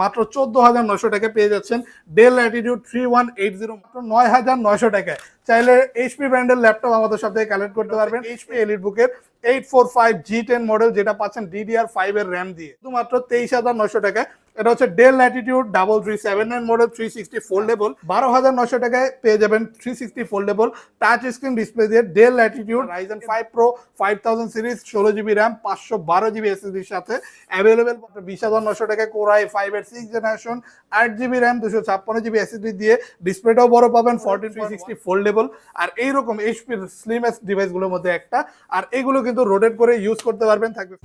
মাত্র চোদ্দ হাজার নয়শো টাকায় পেয়ে যাচ্ছেন Dell Latitude three one eight zero মাত্র নয় হাজার নয়শো টাকায়। চাইলে এইচপি ব্র্যান্ডের ল্যাপটপ আমাদের সাথে কালেক্ট করতে পারবেন। এইচপি এলিট বুকের eight four five G ten model যেটা পাচ্ছেন ডিডিআর ফাইভ এর র্যাম দিয়ে। শুধুমাত্র তেইশ হাজার নয়শো টাকায় এটা হচ্ছে Dell Latitude double three seven nine model three sixty foldable বারো হাজার নশো টাকায় পেয়ে যাবেন three sixty foldable touch screen display দিয়ে Dell Latitude Ryzen five pro five thousand series ষোলো জিবি র্যাম পাঁচশো বারো জিবি এসএসডির সাথে। অ্যাভেলেবেল বিশ হাজার নশো টাকায় কোরাই ফাইভ এর সিক্স জেনারেশন আট জিবি র্যাম দুশো ছাপ্পান্ন জিবি এসএসডি দিয়ে। ডিসপ্লেটাও বড় পাবেন ফোরটিন থ্রি সিক্সটি ফোল্ডেবল আর এইরকম এইচপির স্লিমেস্ট ডিভাইসগুলোর মধ্যে একটা। আর এগুলো কিন্তু রোটেট করে ইউজ করতে পারবেন, থাকবে।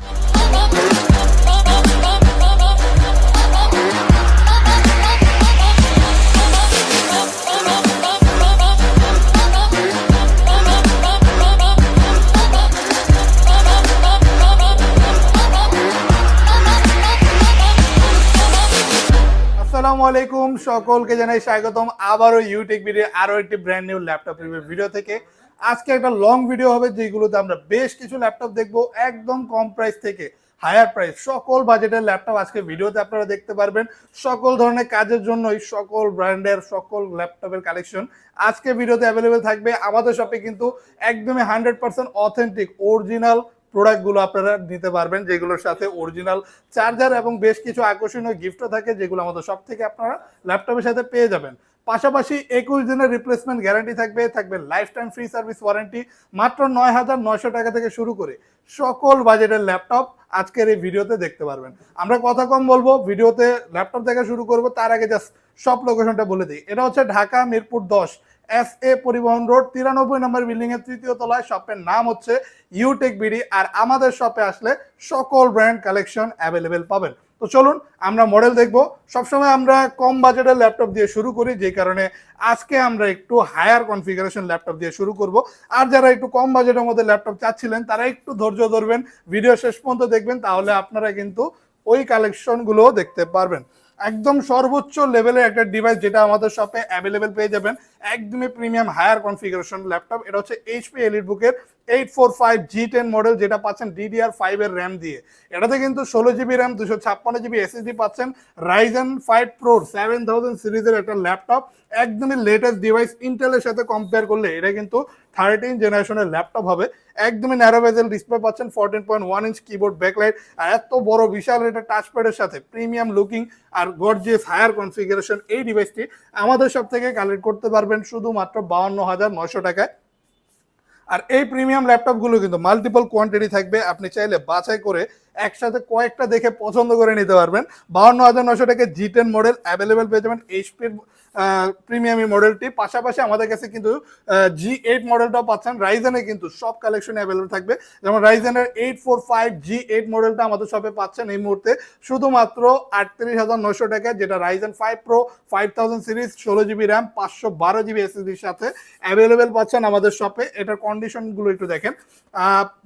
আলাইকুম সকলকে জানাই স্বাগতম। আবারও ইউটিউব ভিডিও আরও একটি brand new laptop review video থেকে। আজকে একটা লং ভিডিও হবে যেগুলোতে আমরা বেশ কিছু ল্যাপটপ দেখব একদম কম প্রাইস থেকে হায়ার প্রাইস সকল বাজেটের ল্যাপটপ আজকে ভিডিওতে আপনারা দেখতে পারবেন। সকল ধরনের কাজের জন্যই সকল ব্র্যান্ডের সকল ল্যাপটপের কালেকশন আজকে ভিডিওতে অ্যাভেলেবেল থাকবে। আমাদের শপে কিন্তু একদমই হান্ড্রেড পার্সেন্ট অথেন্টিক অরিজিনাল প্রোডাক্টগুলো আপনারা নিতে পারবেন, যেগুলোর সাথে অরিজিনাল চার্জার এবং বেশ কিছু আকর্ষণীয় গিফটও থাকে, যেগুলো আমাদের সব থেকে আপনারা ল্যাপটপের সাথে পেয়ে যাবেন। পাশাপাশি একুশ দিনের রিপ্লেসমেন্ট গ্যারান্টি থাকবে থাকবে life time free service warranty মাত্র নয় হাজার নয়শো টাকা থেকে শুরু করে সকল বাজেটের ল্যাপটপ আজকের এই ভিডিওতে দেখতে পারবেন। আমরা কথা কম বলব, ভিডিওতে ল্যাপটপ দেখা শুরু করব, তার আগে জাস্ট সব লোকেশনটা বলে দিই। এটা হচ্ছে ঢাকা মিরপুর দশ এস এ পরিবহন রোড তিরানব্বই নম্বর বিল্ডিং এর তৃতীয় তলায় শপের নাম হচ্ছে ইউটেক বিডি আর আমাদের শপে আসলে সকল ব্র্যান্ড কালেকশন অ্যাভেলেবেল পাবেন। তো চলুন, আমরা মডেল দেখব। সবসময় আমরা কম বাজেটের ল্যাপটপ দিয়ে শুরু করি, যে কারণে আজকে আমরা একটু হায়ার কনফিগারেশন ল্যাপটপ দিয়ে শুরু করব। আর যারা একটু কম বাজেটের মধ্যে ল্যাপটপ চাচ্ছিলেন, তারা একটু ধৈর্য ধরবেন ভিডিও শেষ পর্যন্ত দেখবেন, তাহলে আপনারা কিন্তু ওই কালেকশনগুলোও দেখতে পারবেন। একদম সর্বোচ্চ লেভেলের একটা ডিভাইস যেটা আমাদের শপে অ্যাভেলেবেল পেয়ে যাবেন। একদমই প্রিমিয়াম হায়ার কনফিগারেশন ল্যাপটপ এটা হচ্ছে এইচপি এলিট বুকের eight four five G ten model যেটা পাচ্ছেন ডিডিআর ফাইভ এর র্যাম দিয়ে। এটাতে কিন্তু ষোলো জিবি র্যাম দুশো ছাপ্পান্ন জিবি এসএসডি পাচ্ছেন। রাইজেন ফাইভ প্রোর সেভেন থাউজেন্ড সিরিজের একটা ল্যাপটপ। একদমই লেটেস্ট ডিভাইস ইন্টেলের সাথে কম্পেয়ার করলে এটা কিন্তু থার্টিন জেনারেশনের ল্যাপটপ হবে। একদমই ন্যারো বেজেল ডিসপ্লে পাচ্ছেন fourteen point one inch keyboard backlight আর এত বড় বিশাল এটা টাচপ্যাডের সাথে প্রিমিয়াম লুকিং আর গর্জিয়াস হায়ার কনফিগারেশন এই ডিভাইসটি আমাদের সব থেকে কালেক্ট করতে পারবেন শুধুমাত্র বাউন্ন হাজার নয়শো টাকায়। আর এই প্রিমিয়াম ল্যাপটপগুলো কিন্তু মাল্টিপল কোয়ান্টিটি থাকবে। আপনি চাইলে বাছাই করে একসাথে কয়েকটা দেখে পছন্দ করে নিতে পারবেন। বাহান্ন হাজার নশো টাকা জি টেন মডেল অ্যাভেলেবেল পেয়ে যাবেন। এইচপির প্রিমিয়াম মডেলটি পাশাপাশি আমাদের কাছে কিন্তু জি এইট মডেলটাও পাচ্ছেন। রাইজেনে কিন্তু সব কালেকশন অ্যাভেলেবল থাকবে। যেমন রাইজেনের eight four five G eight মডেলটা আমাদের শপে পাচ্ছেন এই মুহূর্তে। শুধুমাত্র আটত্রিশ হাজার নশো টাকায় যেটা Ryzen five pro five thousand series ষোলো জিবি র্যাম পাঁচশো বারো জিবি এসএসডির সাথে অ্যাভেলেবেল পাচ্ছেন আমাদের শপে এটার কন্ডিশনগুলো একটু দেখেন।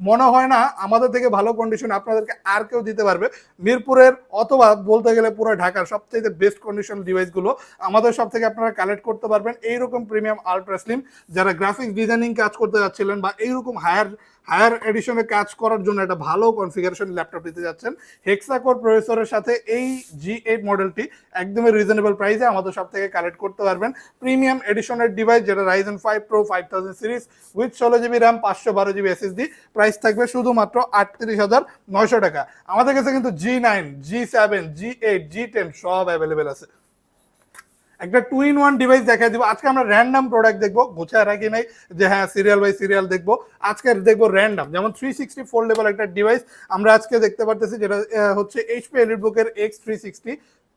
মনে হয় না, আমাদের থেকে ভালো কন্ডিশন আপনাদেরকে আর কেউ দিতে পারবে। মিরপুরের অথবা বলতে গেলে পুরো ঢাকার সবচেয়ে বেস্ট কন্ডিশন ডিভাইসগুলো আমাদের সব থেকে আপনারা কালেক্ট করতে পারবেন। এইরকম প্রিমিয়াম আলট্রা স্লিম যারা গ্রাফিক্স ডিজাইনিং কাজ করতে যাচ্ছিলেন বা এইরকম হায়ার হায়ার এডিশনে কাজ করার জন্য একটা ভালো কনফিগারেশন ল্যাপটপ দিতে যাচ্ছেন হেক্সাকোর প্রসেসরের সাথে এই জি এইট মডেলটি একদমই রিজনেবল প্রাইসে আমাদের সব থেকে কালেক্ট করতে পারবেন। প্রিমিয়াম এডিশনের ডিভাইস যেটা Ryzen five pro five thousand series with ষোলো জিবি র্যাম পাঁচশো বারো জিবি এসএসডি প্রাইস থাকবে শুধুমাত্র আটত্রিশ হাজার নয়শো টাকা। আমাদের কাছে কিন্তু G nine G seven G eight G ten সব অ্যাভেলেবেল আছে। একটা টু ইন ওয়ান ডিভাইস দেখা দিব। আজকে আমরা র্যান্ডাম প্রোডাক্ট দেখব, গোছায় রাখি নাই যে হ্যাঁ সিরিয়াল বাই সিরিয়াল দেখব। আজকে দেখব র্যান্ডাম যেমন থ্রি সিক্সটি ফোল্ডেবল একটা ডিভাইস আমরা আজকে দেখতে পারতেছি যেটা হচ্ছে এইচপি এলিট বুকের X three sixty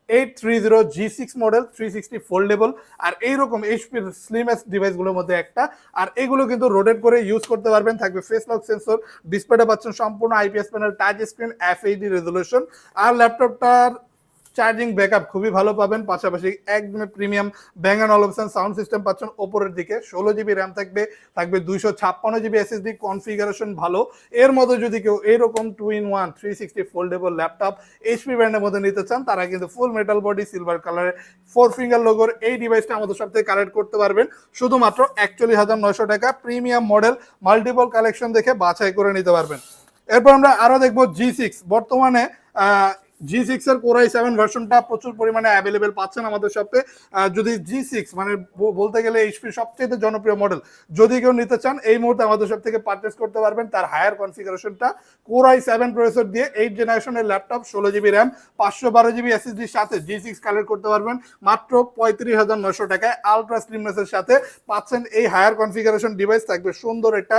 eight three zero G six model three sixty foldable আর এইরকম এইচপির স্লিমেস্ট ডিভাইসগুলোর মধ্যে একটা। আর এগুলো কিন্তু রোটেট করে ইউজ করতে পারবেন। থাকবে ফেস লক সেন্সর ডিসপ্লেটা পাচ্ছেন সম্পূর্ণ IPS panel touch screen FHD resolution আর ল্যাপটপটার চার্জিং ব্যাকআপ খুবই ভালো পাবেন। পাশাপাশি একদম premium bang and sound system পাচ্ছেন ওপরের দিকে। ষোলো জিবি র্যাম থাকবে থাকবে দুইশো ছাপ্পান্ন জিবি এসএসডি কনফিগারেশন ভালো। এর মধ্যে যদি কেউ এরকম two in one three sixty foldable laptop HP ব্র্যান্ডের মধ্যে নিতে চান, তারা কিন্তু ফুল মেটাল বডি সিলভার কালারের ফোর ফিঙ্গার লোগোর এই ডিভাইসটা আমাদের সব থেকে কালেক্ট করতে পারবেন। শুধুমাত্র একচল্লিশ হাজার নয়শো টাকা প্রিমিয়াম মডেল মাল্টিপল কালেকশন দেখে বাছাই করে নিতে পারবেন। এরপর আমরা আরও দেখব জি সিক্স বর্তমানে জি সিক্স এর কোরাই সেভেন ভার্সনটা প্রচুর পরিমাণে অ্যাভেলেবেল পাচ্ছেন আমাদের শপে যদি জি সিক্স মানে বলতে গেলে এইচপি সবচেয়ে জনপ্রিয় মডেল যদি কেউ নিতে চান, এই মুহূর্তে আমাদের শপ থেকে পারচেস করতে পারবেন তার হায়ার কনফিগারেশনটা কোরাই সেভেন প্রসেসর দিয়ে এইট জেনারেশনের ল্যাপটপ ষোলো জিবি র্যাম পাঁচশো বারো জিবি এসএসডির সাথে জি সিক্স কালেক্ট করতে পারবেন। মাত্র পঁয়ত্রিশ হাজার নশো টাকায় আলট্রা স্লিমনেসের সাথে পাচ্ছেন এই হায়ার কনফিগারেশন ডিভাইস থাকবে সুন্দর একটা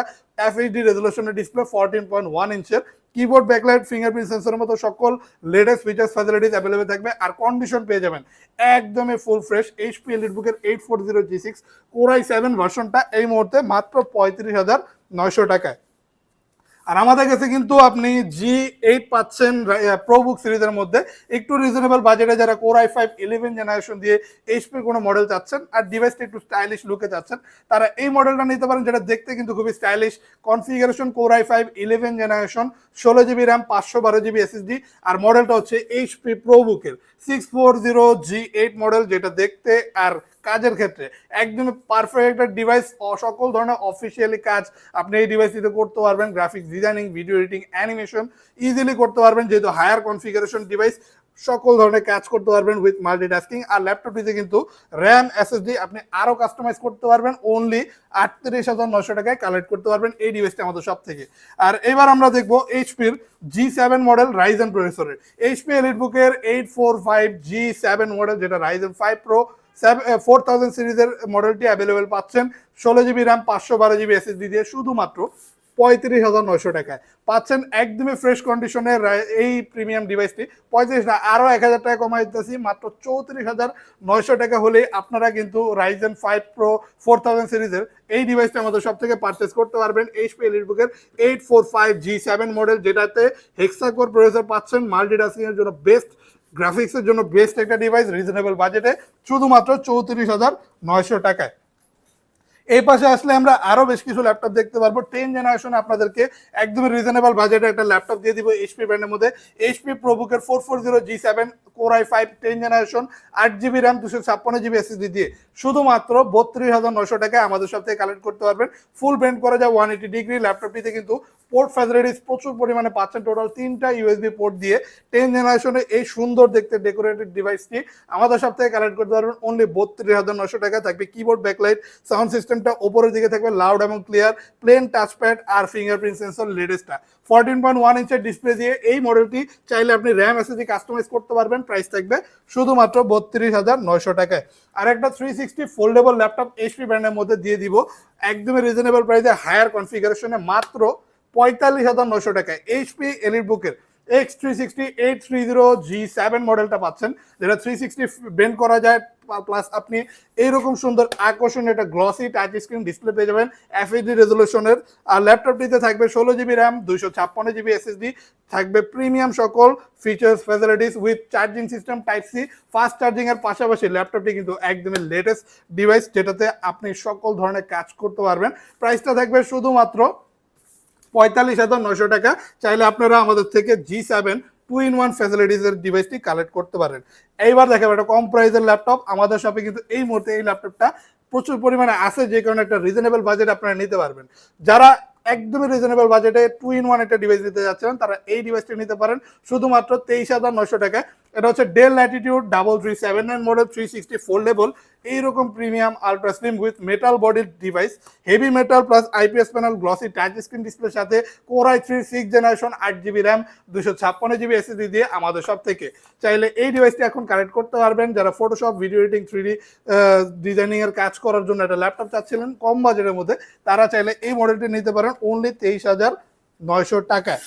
এফএইচডি রেজলিউশনের ডিসপ্লে ফোরটিন পয়েন্ট ওয়ান ইঞ্চের কিবোর্ড ব্যাকলাইট ফিঙ্গারপ্রিন্ট সেন্সরের মতো সকল লেটেস্ট ফিচার্স ফ্যাসিলিটিস অ্যাভেলেবেল থাকবে আর কন্ডিশন পেয়ে যাবেন একদমই full fresh HP এলিটবুকের eight four zero G six core i seven ভার্সনটা এই মুহূর্তে মাত্র পঁয়ত্রিশ হাজার নয়শো টাকায়। আর আমাদের কাছে কিন্তু আপনি জি এইট পাচ্ছেন প্রোবুক সিরিজের মধ্যে একটু রিজনেবল বাজেটে যারা core i five eleven generation দিয়ে এইচপির কোনো মডেল চাচ্ছেন আর ডিভাইসটা একটু স্টাইলিশ লুকে চাচ্ছেন, তারা এই মডেলটা নিতে পারেন যেটা দেখতে কিন্তু খুবই stylish configuration core i five eleven generation ষোলো জিবি র্যাম পাঁচশো বারো জিবি এসএসডি আর মডেলটা হচ্ছে HP প্রোবুকের six four zero G eight model যেটা দেখতে আর কাজের ক্ষেত্রে। একদম পারফেক্ট একটা ডিভাইস সকল ধরনের অফিসিয়ালি কাজ আপনি এই ডিভাইসটিতে করতে পারবেন। Graphics designing video editing animation easily করতে পারবেন। যেহেতু হায়ার কনফিগারেশন ডিভাইস সকল ধরনের কাজ করতে পারবেন উইথ মাল্টিটাস্কিং আর ল্যাপটপটিতে কিন্তু র্যাম এসএসডি আপনি আরও কাস্টমাইজ করতে পারবেন। অনলি আটত্রিশ হাজার নশো টাকায় কালেক্ট করতে পারবেন এই ডিভাইসটা আমাদের সব থেকে আর এবার আমরা দেখব এইচপির জি সেভেন মডেল রাইজেন প্রসেসরের HP এলিটবুকের eight four five G seven model যেটা Ryzen five pro four thousand সিরিজের মডেলটি অ্যাভেলেবেল পাচ্ছেন। ষোলো জিবি র্যাম পাঁচশো বারো জিবি এসএসডি দিয়ে শুধুমাত্র পঁয়ত্রিশ হাজার নয়শো টাকায়। পাচ্ছেন একদমই ফ্রেশ কন্ডিশনের এই প্রিমিয়াম ডিভাইসটি পঁয়ত্রিশ না আরও এক হাজার টাকা কমাই দিতেছি, মাত্র চৌত্রিশ হাজার নয়শো টাকা হলে আপনারা কিন্তু Ryzen five pro four thousand সিরিজের এই ডিভাইসটা আমাদের সব থেকে পারচেস করতে পারবেন। HP এলিটবুকের eight four five G seven model যেটাতে হেক্সাকোর প্রসেসর পাচ্ছেন মাল্টিটাস্কিং এর জন্য বেস্ট গ্রাফিক্সের জন্য বেস্ট একটা ডিভাইস রিজনেবল বাজেটে শুধুমাত্র চৌত্রিশ হাজার নয়শো টাকায়। এই পাশে আসলে আমরা আরও বেশ কিছু ল্যাপটপ দেখতে পারব। টেন জেনারেশন আপনাদেরকে একদমই রিজনেবল বাজেটে একটা ল্যাপটপ দিয়ে দিব এইচপি ব্র্যান্ডের মধ্যে। HP প্রোবুকের four four zero G seven core i five ten generation আট জিবি র্যাম দুশো ছাপ্পান্ন জিবি এসএসডি দিয়ে। শুধুমাত্র বত্রিশ হাজার নশো টাকায় আমাদের সাথে কালেক্ট করতে পারবেন। ফুল ব্যান্ড করা যায় ওয়ান এইটি ডিগ্রি ল্যাপটপটিতে কিন্তু পোর্ট ফ্যাসিলিটিস প্রচুর পরিমাণে পাচ্ছেন। টোটাল তিনটা ইউএসবি পোর্ট দিয়ে টেন জেনারেশনে এই সুন্দর দেখতে ডেকোরেটেড ডিভাইসটি আমাদের থেকে কালেক্ট করতে পারবেন। অনলি বত্রিশ হাজার নশো টাকা থাকবে। কিবোর্ড ব্যাকলাইট সাউন্ড সিস্টেমটা ওপরের দিকে থাকবে লাউড এবং ক্লিয়ার প্লেন টাচপ্যাড আর ফিঙ্গারপ্রিন্ট সেন্সর লেটেস্টটা ফোরটিন পয়েন্ট ওয়ান ইঞ্চের ডিসপ্লে দিয়ে এই মডেলটি চাইলে আপনি র্যাম এসএসডি কাস্টমাইজ করতে পারবেন। প্রাইস থাকবে শুধুমাত্র বত্রিশ হাজার নয়শো টাকায়। আর একটা three sixty foldable laptop HP ব্র্যান্ডের মধ্যে দিয়ে দিব। একদমই রিজনেবল প্রাইসে হায়ার কনফিগারেশনে মাত্র পঁয়তাল্লিশ হাজার নশো টাকায় এইচপি এলিট বুকের X three sixty eight three zero G seven মডেলটা পাচ্ছেন, যেটা থ্রি সিক্সটি বেন্ড করা যায় প্লাস আপনি এইরকম সুন্দর আকর্ষণীয় একটা গ্লসি টাচ স্ক্রিন ডিসপ্লে পেয়ে যাবেন এফএইচডি রেজলিউশনের আর ল্যাপটপটিতে থাকবে ষোলো জিবি র্যাম দুইশো ছাপ্পান্ন জিবি এসএসডি থাকবে প্রিমিয়াম সকল features facilities with charging system type C fast charging এর পাশাপাশি ল্যাপটপটি কিন্তু একদমই লেটেস্ট ডিভাইস যেটাতে আপনি সকল ধরনের কাজ করতে পারবেন। প্রাইসটা থাকবে শুধুমাত্র পঁয়তাল্লিশ হাজার নয়শো টাকা চাইলে আপনারা আমাদের থেকে G seven two in one ফ্যাসিলিটিসের ডিভাইসটি কালেক্ট করতে পারেন। এইবার দেখাবো একটা কম প্রাইসের ল্যাপটপ আমাদের শপে কিন্তু এই মুহূর্তে এই ল্যাপটপটা প্রচুর পরিমাণে আছে, যে কারণে একটা রিজনেবল বাজেট আপনারা নিতে পারবেন। যারা একদমই রিজনেবল বাজেটে টু ইন ওয়ান একটা ডিভাইস নিতে যাচ্ছেন, তারা এই ডিভাইসটি নিতে পারেন। শুধুমাত্র তেইশ হাজার নয়শো টাকায় এটা হচ্ছে Dell Latitude double three seven nine model three sixty four foldable এইরকম premium ultra slim with metal বডির device heavy metal plus IPS panel glossy touch screen ডিসপ্লের সাথে core i three six generation আট জিবি র্যাম দুশো ছাপ্পান্ন GB SSD দিয়ে আমাদের সব থেকে চাইলে এই ডিভাইসটি এখন কানেক্ট করতে পারবেন। যারা Photoshop video editing three D designing এর কাজ করার জন্য একটা ল্যাপটপ চাচ্ছিলেন, কম বাজেটের মধ্যে, তারা চাইলে এই মডেলটি নিতে পারেন অনলি তেইশ হাজার নয়শো টাকায়।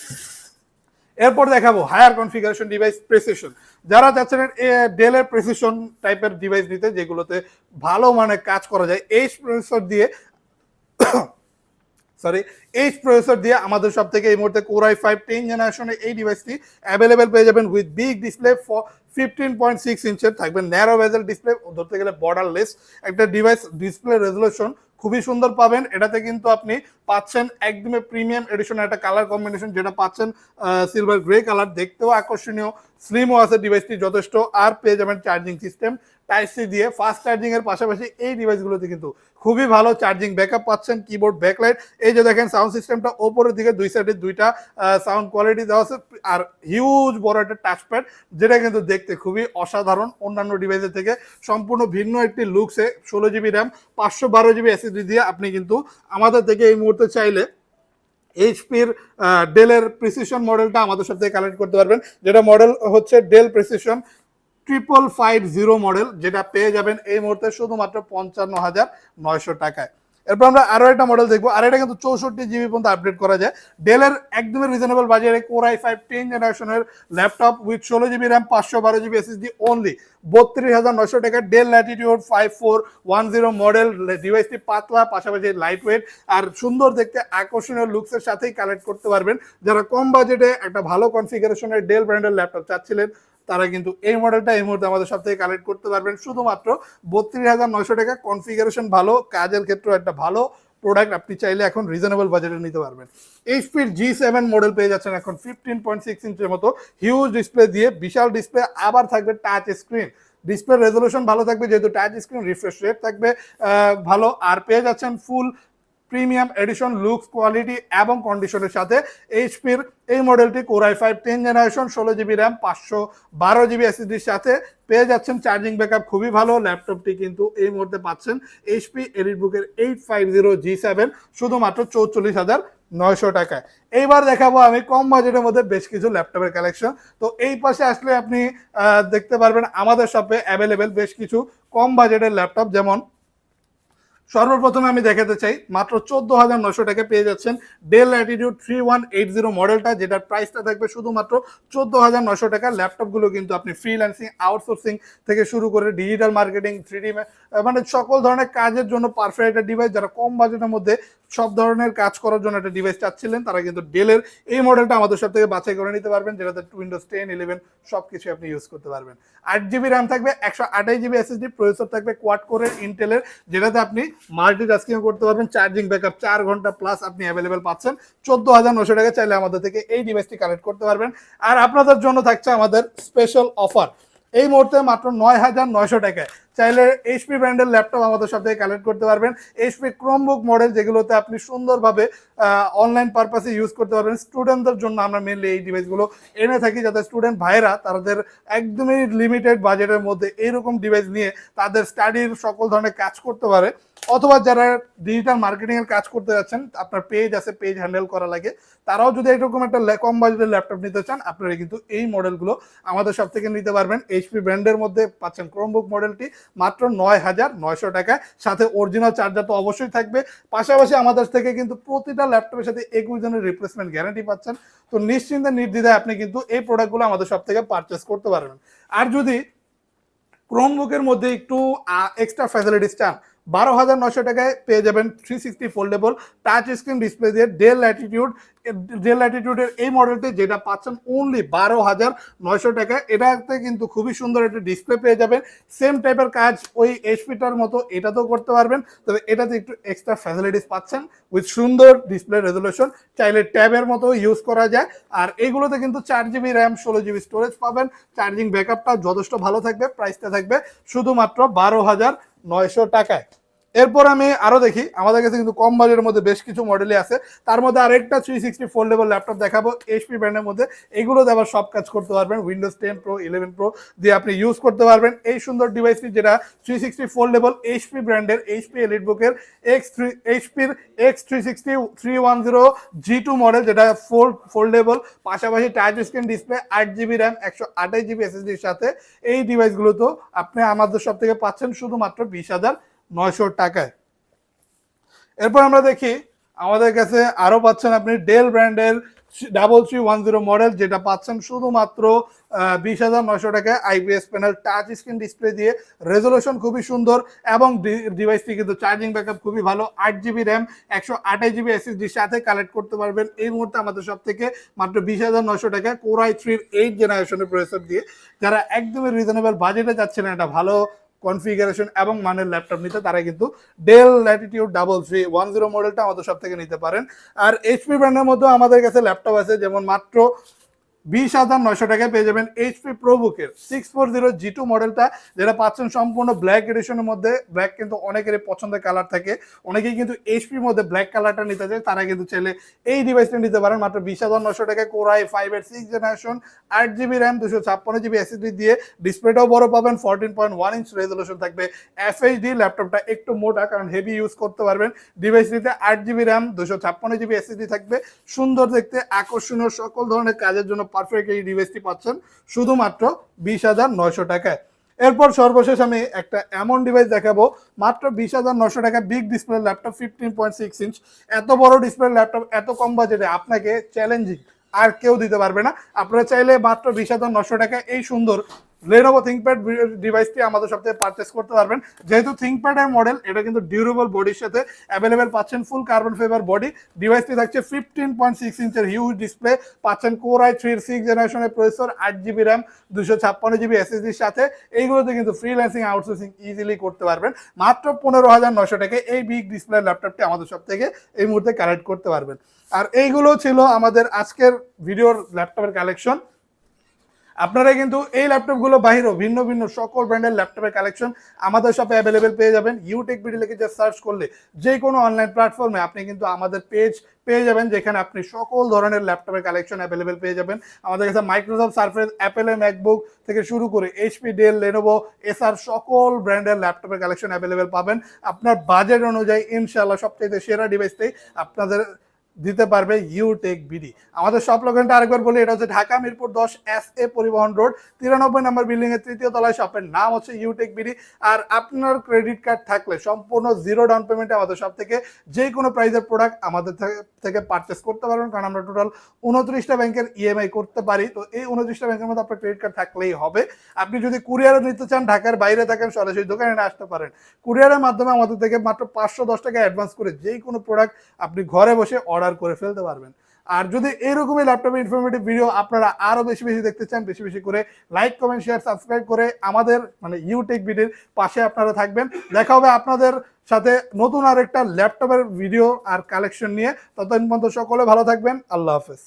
এরপর দেখাবো হায়ার কনফিগারেশন ডিভাইস প্রেসিশন যারা চাচ্ছেন ডেলের প্রেসিশন টাইপের ডিভাইস নিতে, যেগুলোতে ভালো মানে কাজ করা যায় এই প্রসেসর দিয়ে সরি এইচ প্রসেসর দিয়ে আমাদের সব থেকে এই মুহূর্তে কোরাই ফাইভ টেন জেনারেশনের এই ডিভাইসটি অ্যাভেলেবেল পেয়ে যাবেন with big display for fifteen point six ইঞ্চের থাকবেন ন্যারো ভেজেল ডিসপ্লে ধরতে গেলে বর্ডারলেস একটা ডিভাইস ডিসপ্লে রেজলিউশন খুবই সুন্দর পাবেন। এটাতে কিন্তু আপনি পাচ্ছেন একদমই প্রিমিয়াম এডিশন একটা কালার কম্বিনেশন যেটা পাচ্ছেন সিলভার গ্রে কালার দেখতেও আকর্ষণীয়। স্লিমও আছে ডিভাইসটি যথেষ্ট, আর পেয়ে যাবেন চার্জিং সিস্টেম টাইপ সি দিয়ে ফাস্ট চার্জিং এর পাশাপাশি এই ডিভাইসগুলোতে কিন্তু খুবই ভালো চার্জিং ব্যাকআপ পাচ্ছেন কিবোর্ড ব্যাকলাইট এই যে দেখেন সাউন্ড সিস্টেমটা ওপরের দিকে দুই সাইডে দুইটা সাউন্ড কোয়ালিটি দেওয়া আছে, আর হিউজ বড় একটা টাচপ্যাড যেটা কিন্তু দেখতে খুবই অসাধারণ অন্যান্য ডিভাইসের থেকে। সম্পূর্ণ ভিন্ন একটি লুকসে ষোলো জিবি র্যাম পাঁচশো বারো জিবি এসএসডি দিয়ে আপনি কিন্তু আমাদের থেকে এই মুহূর্তে চাইলে এইচপির ডেলের প্রিসিশন মডেলটা আমাদের সাথে কালেক্ট করতে পারবেন। যেটা মডেল হচ্ছে Dell precision triple five zero model যেটা পেয়ে যাবেন এই মুহূর্তে শুধুমাত্র পঞ্চান্ন হাজার নয়শো টাকায়। এরপর আমরা আরও একটা মডেল দেখব, আর এটা কিন্তু চৌষট্টি জিবি পর্যন্ত আপডেট করা যায়। ডেলের একদমই রিজনেবল বাজারে কোরাই ফাইভ টেন জেনারেশনের ল্যাপটপ উইথ ষোলো জিবি র্যাম পাঁচশো বারো জিবি এসএসডি অনলি বত্রিশ হাজার নয়শো টাকা Dell Latitude five four one zero model ডিভাইসটি পাতলা, পাশাপাশি লাইট ওয়েট আর সুন্দর দেখতে আকর্ষণীয় লুকসের সাথেই কালেক্ট করতে পারবেন। যারা কম বাজেটে একটা ভালো কনফিগারেশনের ডেল ব্র্যান্ডের ল্যাপটপ চাচ্ছিলেন তারা কিন্তু এই মডেলটা এই মুহূর্তে আমাদের সাথে কালেক্ট করতে পারবেন। শুধুমাত্র বত্রিশ হাজার নয়শো টাকা কনফিগারেশন ভালো, কাজের ক্ষেত্রেও একটা ভালো প্রোডাক্ট আপনি চাইলে এখন রিজনেবল বাজেটে নিতে পারবেন। এইচপির জি সেভেন মডেল পেয়ে যাচ্ছেন এখন ফিফটিন পয়েন্ট সিক্স ইঞ্চের মতো। হিউজ ডিসপ্লে দিয়ে বিশাল ডিসপ্লে আবার থাকবে টাচ স্ক্রিন ডিসপ্লে রেজলিউশন ভালো থাকবে, যেহেতু টাচ স্ক্রিন রিফ্রেশ রেট থাকবে ভালো। আর পেয়ে যাচ্ছেন full premium edition, looks, quality এবং কন্ডিশনের সাথে এইচপির এই মডেলটি core i five ten generation, ষোলো জিবি র্যাম, পাঁচশো বারো জিবি এসএসডির সাথে পেয়ে যাচ্ছেন। চার্জিং ব্যাকআপ খুবই ভালো, ল্যাপটপটি কিন্তু এই মুহূর্তে পাচ্ছেন এইচপি এডিট বুকের eight five zero G seven, শুধুমাত্র চৌচল্লিশ হাজার নয়শো টাকায়। এইবার দেখাবো আমি কম বাজেটের মধ্যে বেশ কিছু ল্যাপটপের কালেকশন। তো এই পাশে আসলে আপনি দেখতে পারবেন আমাদের শপে অ্যাভেলেবেল বেশ কিছু কম বাজেটের ল্যাপটপ, যেমন সর্বপ্রথমে আমি দেখাতে চাই, মাত্র চোদ্দ হাজার নশো টাকা পেয়ে যাচ্ছেন Dell Latitude three one eight zero মডেলটা যেটার প্রাইসটা থাকবে শুধুমাত্র চোদ্দ হাজার নশো টাকা। ল্যাপটপগুলো কিন্তু আপনি ফ্রিল্যান্সিং আউটসোর্সিং থেকে শুরু করে ডিজিটাল মার্কেটিং থ্রি মানে সকল ধরনের কাজের জন্য পারফেক্ট একটা ডিভাইস যারা কম বাজেটের মধ্যে সব ধরনের কাজ করার জন্য একটা ডিভাইস চাচ্ছিলেন, তারা কিন্তু ডেলের এই মডেলটা আমাদের সব থেকে বাছাই করে নিতে পারবেন, যেটাতে উইন্ডোজ টেন ইলেভেন সব কিছু আপনি ইউজ করতে পারবেন। আট জিবি র্যাম থাকবে, একশো আঠাশ জিবি এসএসডি প্রসেসর থাকবে কোয়াড কোরের ইন্টেলের যেটাতে আপনি মাল্টি টাস্কিং করতে পারবেন চার্জিং ব্যাকআপ চার ঘণ্টা প্লাস আপনি অ্যাভেলেবেল পাচ্ছেন। চোদ্দ হাজার নশো টাকা চাইলে আমাদের থেকে এই ডিভাইসটি কালেক্ট করতে পারবেন। আর আপনাদের জন্য থাকছে আমাদের স্পেশাল অফার এই মুহূর্তে মাত্র নয় হাজার নয়শো টাকায়। চাইলে এইচপি ব্র্যান্ডের ল্যাপটপ আমাদের সাথে কালেক্ট করতে পারবেন। এইচপি ক্রোমবুক মডেল যেগুলোতে আপনি সুন্দরভাবে অনলাইন পারপাসে ইউজ করতে পারবেন। স্টুডেন্টদের জন্য আমরা মেনলি এই ডিভাইসগুলো এনে থাকি যাতে স্টুডেন্ট ভাইরা তাদের একদমই লিমিটেড বাজেটের মধ্যে এইরকম ডিভাইস নিয়ে তাদের স্টাডির সকল ধরনের কাজ করতে পারে। অথবা যারা ডিজিটাল মার্কেটিং এর কাজ করতে যাচ্ছেন, আপনার পেজ আছে পেজ হ্যান্ডেল করা লাগে। তারাও যদি এরকম একটা কম বাজেটের ল্যাপটপ নিতে চান, আপনারা কিন্তু এই মডেলগুলো আমাদের সব থেকে নিতে পারবেন। এইচপি ব্র্যান্ডের মধ্যে পাচ্ছেন ক্রোমবুক মডেলটি মাত্র নয় হাজার নয়শো টাকায়। সাথে অরিজিনাল চার্জার তো অবশ্যই থাকবে। পাশাপাশি আমাদের থেকে কিন্তু প্রতিটা ল্যাপটপের সাথে একুশ জনের রিপ্লেসমেন্ট গ্যারান্টি পাচ্ছেন। তো নিশ্চিন্তে নির্দ্বিধায় আপনি কিন্তু এই প্রোডাক্টগুলো আমাদের সব থেকে পারচেস করতে পারবেন। আর যদি ক্রোমবুকের মধ্যে একটু এক্সট্রা ফ্যাসিলিটিস চান বারো হাজার নশো টাকায় পেয়ে যাবেন three sixty foldable touch screen display দিয়ে ডেল অ্যাটিটিউড ডেল অ্যাটিটিউডের এই মডেলটি যেটা পাচ্ছেন অনলি বারো হাজার নয়শো টাকায়, এটাতে কিন্তু খুবই সুন্দর একটা ডিসপ্লে পেয়ে যাবেন। সেম টাইপের কাজ ওই এসপিটার মতো এটাতেও করতে পারবেন। তবে এটাতে একটু এক্সট্রা ফ্যাসিলিটিস পাচ্ছেন উইথ সুন্দর ডিসপ্লে রেজলিউশন চাইলে ট্যাবের মতো ইউজ করা যায়। আর এইগুলোতে কিন্তু চার জিবি র্যাম ষোলো জিবি স্টোরেজ পাবেন। চার্জিং ব্যাকআপটা যথেষ্ট ভালো থাকবে প্রাইসটা থাকবে শুধুমাত্র বারো হাজার নয়শো টাকায়। এরপর আমি আরও দেখি, আমাদের কাছে কিন্তু কম বাজেটের মধ্যে বেশ কিছু মডেলই আছে। তার মধ্যে আরেকটা three sixty four foldable laptop দেখাবো এইচপি ব্র্যান্ডের মধ্যে। এগুলো আবার সব কাজ করতে পারবেন Windows ten pro eleven pro দিয়ে আপনি ইউজ করতে পারবেন। এই সুন্দর ডিভাইসটি যেটা three sixty four foldable HP ব্র্যান্ডের এইচপি এলিট বুকের X three এইচপির X three sixty three one zero G two model যেটা ফোর ফোল্ড ফোল্ডেবল পাশাপাশি টাচ স্ক্রিন ডিসপ্লে আট জিবি র্যাম একশো আঠাশ জিবি এসএসডির সাথে। এই ডিভাইসগুলো তো আপনি আমাদের সব থেকে পাচ্ছেন শুধুমাত্র বিশ হাজার নয়শো টাকায়। এরপর আমরা দেখি, আমাদের কাছে আরও পাচ্ছেন আপনি ডেল ব্র্যান্ডের double three one zero model যেটা পাচ্ছেন শুধুমাত্র বিশ হাজার নয়শো টাকায় IPS panel touch screen display দিয়ে। রেজলিউশন খুবই সুন্দর এবং ডিভাইসটি কিন্তু চার্জিং ব্যাকআপ খুবই ভালো। আট জিবি র্যাম একশো আঠাশ জিবি এসএসডির সাথে কালেক্ট করতে পারবেন। এই মুহূর্তে আমাদের সব থেকে মাত্র বিশ হাজার নয়শো টাকায় কোরাই থ্রির এইট জেনারেশনের প্রসেসর দিয়ে। যারা একদমই রিজনেবল বাজেটে যাচ্ছেন একটা ভালো কনফিগারেশন এবং মানের ল্যাপটপ নিতে তারা কিন্তু Dell Latitude double three one zero মডেলটা আমাদের সব থেকে নিতে পারেন। আর এইচপি ব্র্যান্ডের মধ্যেও আমাদের কাছে ল্যাপটপ আছে, যেমন মাত্র বিশ হাজার নয়শো টাকায় পেয়ে যাবেন HP প্রোবুকের six four zero G two মডেলটা যেটা পাচ্ছেন সম্পূর্ণ ব্ল্যাক এডিশনের মধ্যে ব্ল্যাক কিন্তু অনেকেরই পছন্দের কালার থাকে। অনেকেই কিন্তু এইচপির মধ্যে ব্ল্যাক কালারটা নিতে চায়, তারা কিন্তু চাইলে এই ডিভাইসটা নিতে পারেন। মাত্র বিশ হাজার নয়শো টাকায় কোরাই ফাইভ এর সিক্স জেনারেশন আট জিবি র্যাম দুশো ছাপ্পান্ন জিবি এসএসডি দিয়ে ডিসপ্লেটাও বড় পাবেন। Fourteen point one inch resolution থাকবে। এফএইচডি ল্যাপটপটা একটু মোটা, কারণ হেভি ইউজ করতে পারবেন। ডিভাইসটিতে আট জিবি র্যাম দুশো ছাপ্পান্ন জিবি এসএসডি থাকবে। সুন্দর দেখতে, আকর্ষণীয় সকল ধরনের কাজের জন্য পারফেক্ট এই ডিভাইসটি পাচ্ছেন শুধুমাত্র বিশ হাজার নয়শো টাকায়। এরপর সর্বশেষ আমি একটা এমন ডিভাইস দেখাবো, মাত্র বিশ হাজার নশো টাকা big display laptop fifteen point six inch এত বড় ডিসপ্লে ল্যাপটপ এত কম বাজেটে আপনাকে চ্যালেঞ্জিং আর কেউ দিতে পারবে না। আপনারা চাইলে মাত্র বিশ হাজার নশো টাকা এই সুন্দর লেনোভো থিঙ্কপ্যাড ডিভাইসটি আমাদের সব থেকে পারচেস করতে পারবেন। যেহেতু থিঙ্কপ্যাডের মডেল এটা কিন্তু ডিউরেবল বডির সাথে অ্যাভেলেবেল পাচ্ছেন ফুল কার্বন ফাইবার বডি ডিভাইসটি থাকছে ফিফটিন পয়েন্ট সিক্স ইঞ্চের হিউজ ডিসপ্লে পাচ্ছেন কোর আই থ্রি সিক্স জেনারেশনের প্রসেসর আট জিবি র্যাম দুশো ছাপ্পান্ন জিবি এসএসডির সাথে। এইগুলোতে কিন্তু ফ্রিল্যান্সিং আউটসোর্সিং ইজিলি করতে পারবেন। মাত্র পনেরো হাজার নশো টাকায় এই বিগ ডিসপ্লে ল্যাপটপটি আমাদের সব থেকে এই মুহূর্তে কালেক্ট করতে পারবেন। আর এইগুলো ছিল আমাদের আজকের ভিডিওর ল্যাপটপের কালেকশন আপনারা কিন্তু এই ল্যাপটপগুলো বাহিরেও ভিন্ন ভিন্ন সকল ব্র্যান্ডের ল্যাপটপের কালেকশন আমাদের শপে অ্যাভেলেবেল পেয়ে যাবেন। ইউটেক ভিডিও লিখে যে সার্চ করলে যে কোনো অনলাইন প্ল্যাটফর্মে আপনি কিন্তু আমাদের পেজ পেয়ে যাবেন, যেখানে আপনি সকল ধরনের ল্যাপটপের কালেকশন অ্যাভেলেবেল পেয়ে যাবেন। আমাদের কাছে মাইক্রোসফট সার্ফেস অ্যাপেলের ম্যাকবুক থেকে শুরু করে এইচপি ডেল লেনোভো এসআর সকল ব্র্যান্ডের ল্যাপটপের কালেকশন অ্যাভেলেবেল পাবেন। আপনার বাজেট অনুযায়ী ইনশাআল্লাহ সবচেয়ে সেরা ডিভাইসটাই আপনাদের দিতে পারবে ইউটেক বিডি আমাদের সব লোকেনটা আরেকবার বলি, এটা হচ্ছে ঢাকা মিরপুর দশ এস এ পরিবহন রোড তিরানব্বই নম্বর বিল্ডিং এর তৃতীয় তলায় শপের নাম হচ্ছে ইউটেক বিডি আর আপনার ক্রেডিট কার্ড থাকলে সম্পূর্ণ জিরো ডাউন পেমেন্টে আমাদের সব থেকে যে কোনো প্রাইজের প্রোডাক্ট আমাদের থেকে- পারচেস করতে পারবেন, কারণ আমরা টোটাল উনত্রিশটা ব্যাংকের ইএমআই করতে পারি। তো এই উনত্রিশটা ব্যাংকের মধ্যে আপনার ক্রেডিট কার্ড থাকলেই হবে। আপনি যদি কুরিয়ারে নিতে চান, ঢাকার বাইরে থাকেন, সরাসরি দোকানে আসতে পারেন। কুরিয়ারের মাধ্যমে আমাদের থেকে মাত্র পাঁচশো দশ টাকা অ্যাডভান্স করে যেই কোনো প্রোডাক্ট আপনি ঘরে বসে অর্ডার করে ফেলতে পারবেন। আর যদি এরকমই ল্যাপটপের ইনফরমেটিভ ভিডিও আপনারা আরও বেশি বেশি দেখতে চান, বেশি বেশি করে লাইক কমেন্ট শেয়ার সাবস্ক্রাইব করে আমাদের মানে ইউটেক ভিডিওর পাশে আপনারা থাকবেন। দেখা হবে আপনাদের সাথে নতুন আরেকটা ল্যাপটপের ভিডিও আর কালেকশন নিয়ে। ততদিন পর্যন্ত সকলে ভালো থাকবেন। আল্লাহ হাফেজ।